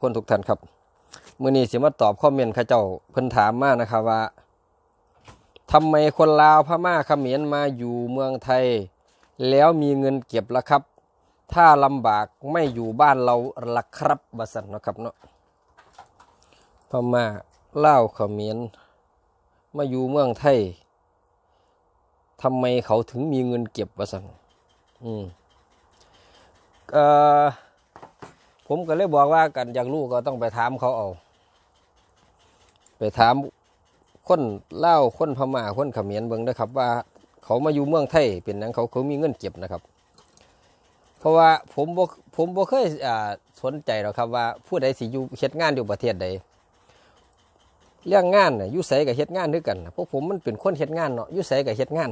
คนทุกท่านครับมื้อนี้สิมาตอบคอมเมนต์ข้าเจ้าเพิ่นถามมานะครับว่าทำไมคนลาวพม่าเขมรมาอยู่เมืองไทย แล้วมีเงินเก็บละครับ ถ้าลำบากไม่อยู่บ้านเราละครับบาสันนะครับเนาะพม่าลาวเขมรมาอยู่เมืองไทยทำไมเขาถึงมีเงินเก็บบาสันอืมเอ่อ ผมก็เลยบอกว่ากันอยากรู้ก็ต้องไปถามเขาเอา ไปถามคนเล่าคนพม่าคนเขมรเบิ่งนะครับ ว่าเขามาอยู่เมืองไทยเป็นหยังเขาเขามีเงินเก็บนะครับ เพราะว่าผมบ่ผมบ่เคยสนใจหรอกครับว่าผู้ใดสิอยู่เฮ็ดงานอยู่ประเทศใดเรื่องงานน่ะอยู่ไสกับเฮ็ดงานด้วยกันพวกผมมันเป็นคนเฮ็ดงานเนาะอยู่ไสกับเฮ็ดงาน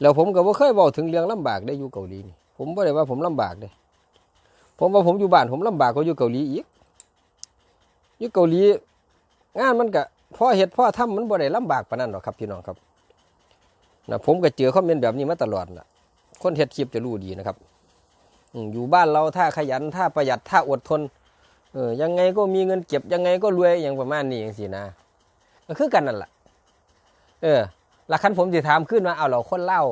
แล้วผมก็บ่เคยเว้าถึงเรื่องลำบากได้อยู่เกาหลีนี่ผมบ่ได้ว่าผมลำบากเด้ ผมว่าผมอยู่บ้านผมลำบากกว่าอยู่เกาหลีอีกอยู่เกาหลีงานมันก็พ่อเฮ็ดพ่อทำมันบ่ได้ลำบากปานนั้นหรอกครับพี่น้องครับนะผมก็เจอคอมเมนต์แบบนี้มาตลอดนะคนเฮ็ดคลิปจะรู้ดีนะครับอยู่บ้านเราถ้าขยันถ้าประหยัดถ้าอดทนเออยังไงก็มีเงินเก็บยังไงก็รวยอย่างประมาณนี้อย่างสินะก็คือกันนั่นแหละเออหลักคันผมสิถามขึ้นว่าเอาเราคนเล่า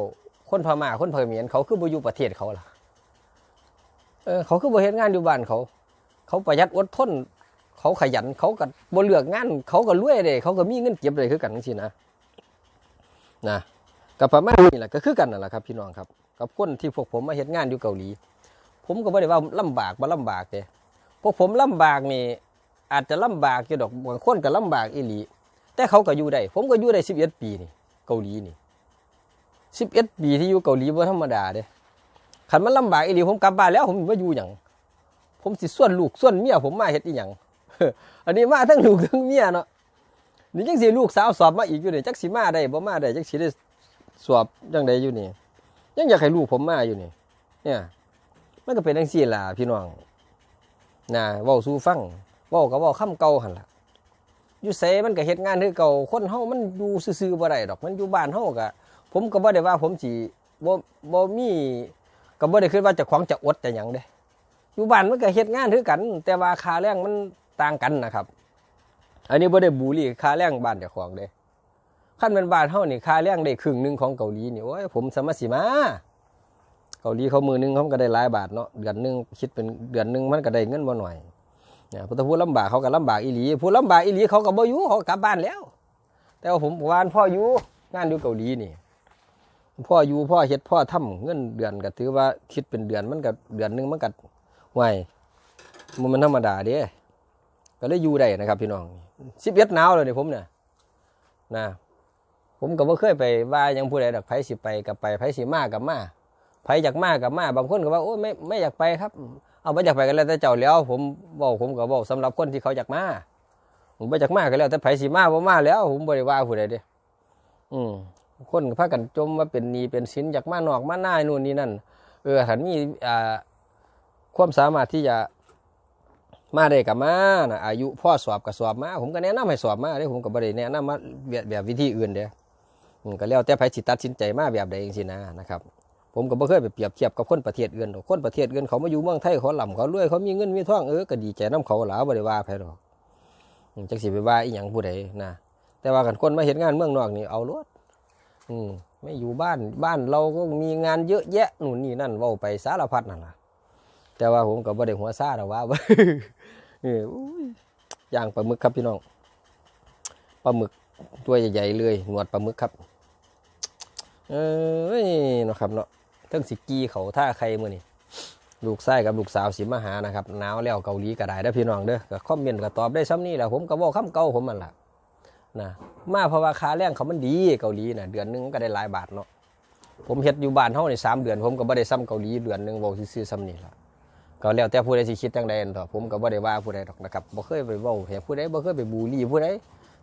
คนพม่าคนเขมรเขาคือบ่อยู่ประเทศเขาล่ะ เออเขาคือบ่เฮ็ดงานอยู่บ้านเขา เขาประหยัดอดทน เขาขยันเขาก็บ่เลือกงาน เขาก็รวยเด้เขาก็มีเงินเก็บเลยคือกันจังซี่นะนะกับประมาณนี้แหละก็คือกันนั่นแหละครับ พี่น้องครับ กับคนที่พวกผมมาเฮ็ดงานอยู่เกาหลี ผมก็บ่ได้ว่าลำบากบ่ลำบากเด้พวกผมลำบากนี่อาจจะลำบากอยู่ดอกบางคนก็ลำบากอีหลีแต่เขาก็อยู่ได้ ผมก็อยู่ได้11ปีนี่เกาหลีนี่11ปีที่อยู่เกาหลีบ่ธรรมดาเด้ ขันมันลำบากอีหลีผมกลับบ้านแล้วผมมาอยู่อย่างผมสิส่วนลูกส่วนเมียผมมาเฮ็ดอีหยังอันนี้มาทั้งลูกทั้งเมียเนาะนี่จังสิลูกสาวสอบมาอีกอยู่นี่จักสิมาได้บ่มาได้จักสิได้สอบจังใดอยู่นี่ยังอยากให้ลูกผมมาอยู่นี่ เนี่ยมันก็เป็นจังซี่ล่ะพี่น้องนะเว้าสู่ฟังเว้าก็เว้าคำเก่าหั่นล่ะอยู่ไสมันก็เฮ็ดงานคือเก่าคนเฮามันอยู่ซื่อๆบ่ได้ดอก มันอยู่บ้านเฮาก็ผมก็บ่ได้ว่าผมสิบ่บ่มี ก็บ่ได้คิดว่าจะของจะอดแต่หยังเด้อยู่บ้านมันก็เฮ็ดงานคือกัน แต่ว่าค่าแรงมันต่างกันนะครับ อันนี้บ่ได้บูลี่ค่าแรงบ้านเจ้าของเด้คันเป็นบ้านเฮานี่ค่าแรงได้ครึ่งหนึงของเกาหลีนี่โอ้ยผมสมารถสิมาเกาหลีเขามือหนึงเขาก็ได้หลายบาทเนาะเดือนหนึงคิดเป็นเดือนหนึงมันก็ได้เงินบ่หน่อยเนี่ยพุทธพูดลำบากเขาก็ลำบากอีหลีผู้ลำบากอีหลีเขาก็บ่อยู่เขาก็กลับบ้านแล้ว แต่ว่าผมวานพ่ออยู่งานอยู่เกาหลีนี่ พ่ออยู่พ่อเฮ็ดพ่อทำเงินเดือนก็ถือว่าคิดเป็นเดือนมันก็เดือนหนึงมันก็ไหวมันมันธรรมดาเด้ก็เลยอยู่ได้นะครับ พี่น้องสิบเอ็ดหนาวเลยนี่ผมเนี่ยนะผมก็บ่เคยไปว่ายังผู้ใดดอกไผสิไปกับไปไผสิมากับมาไผอยากมากับมาบางคนก็ว่าโอ้ยไม่ไม่อยากไปครับ เอาบ่อยากไปกันแล้วแต่เจ้าแล้ว ผมบอกผมก็บอกสำหรับคนที่เขาอยากมาผมบ่อยากมากันแล้วแต่ไผสิมาบ่มาแล้ว ผมบ่ได้ว่าผู้ใดเด้อืม คนพากันจมว่าเป็นนีเป็นสินอยากมานอกมาหน้านู่นนี่นั่น เออถ้ามีอ่าความสามารถที่จะมาได้กับมานะอายุพ่อสอบกับสอบมา ผมก็แนะนำให้สอบมาเด้ผมก็บ่ได้แนะนำมาแบบแบบวิธีอื่นเด้อก็แล้วแต่ไผสิตัดสินใจมาแบบใดจังซี่นะนะครับ ผมก็บ่เคยไปเปรียบเทียบกับคนประเทศอื่นดอกคนประเทศอื่นเขามาอยู่เมืองไทยเขาหล่ำเขารวยเขามีเงินมีทองเออก็ดีใจนํเขาหลาบ่ได้ว่าไผดอกอืมจักสิไปว่าอีหยังผู้ใดนะแต่ว่ากันคนมาเฮ็ดงานเมืองนอกนี่เอาโลด อืมไม่อยู่บ้านบ้านเราก็มีงานเยอะแยะนู่นนี่นั่นว้าไปสารพัดนั่นล่ะแต่ว่าผมก็บ่ได้หัวซาหรอกว่าเอออุ้ยย่างปลาหมึกครับพี่น้องปลาหมึกตัวใหญ่ๆเลยหนวดปลาหมึกครับ เอ้ยเนาะครับเนาะเทั้งสิกีเขาท่าใครมื้อนี่ลูกชายกับลูกสาวสิมาหานะครับหนาวแล้วเกาหลีก็ได้เด้พี่น้องเด้อก็คอมเมนต์ก็ตอบได้ซ้ำนี่แหละผมก็บอกคำเก่าผมมันล่ะ นะมาเพราะว่าค่าแรงเขามันดีเกาหลีนะเดือนหนึงก็ได้หลายบาทเนาะผมเฮ็ดอยู่บ้านเฮาในสามเดือน ผมก็บ่ได้ซ้ำเกาหลีเดือนหนึงเว้าซื่อๆซ้ำนี่ล่ะก็แล้วแต่ผู้ใดสิคิดจังใดนั่อะผมก็บ่ได้ว่าผู้ใดดอกนะครับบ่เคยไปเว้าให้ผู้ใดบ่เคยไปบูลลี่ผู้ใด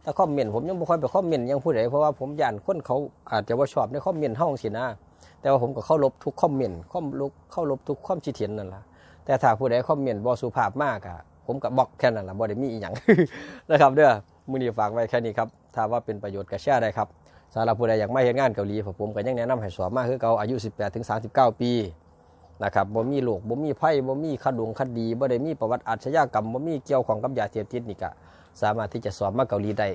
ถ้าคอมเมนต์ผมยังบ่ค่อยไปคอมเมนต์ยังผู้ใดเพราะว่าผมย่านคนเขาอาจจะบ่ชอบในคอมเมนต์เฮาจังซี่นะแต่ว่าผมก็เคารพทุกคอมเมนต์คอมลุกเคารพทุกความคิดเห็นนั่นล่ะแต่ถ้าผู้ใดคอมเมนต์บ่สุภาพมากอะผมก็บล็อกแค่นั้นล่ะบ่ได้มีอีหยังนะครับเด้อ มื้อนี้ฝากไว้แค่นี้ครับ ถ้าว่าเป็นประโยชน์ก็แชร์ได้ครับสำหรับผู้ใดอยากมาเฮ็ดงานเกาหลีผมก็ยังแนะนำให้สอบมาคือเกาอายุ 18ถึง39 ปีนะครับบ่มีโรคบ่มีภัยบ่มีขดงคดีบ่ได้มีประวัติอาชญากรรมบ่มีเกี่ยวของกับยาเสพติดนี่ก็สามารถที่จะสอบมาเกาหลีได้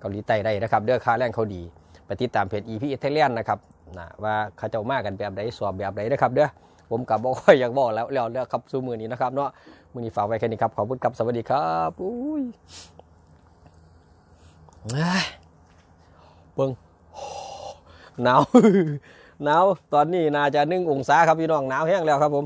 เกาหลีใต้ได้นะครับเด้อค่าแรงเขาดี ไปติดตามเพจ EP Italian นะครับนะว่าเขาเจ้ามากันแบบใดสอบแบบใดนะครับเด้อผมกับบ่ค่อยอยากบอกแล้วแล้วแล้วครับสู่มือนี้นะครับเนาะมื้อนี้ฝากไว้แค่นี้ครับขอบคุณครับสวัสดีครับอุ้ย เอ้ยเบิ่งหนาวหนาวตอนนี้น่าจะหนึ่งองศาครับพี่น้องหนาวแห้งแล้วครับผม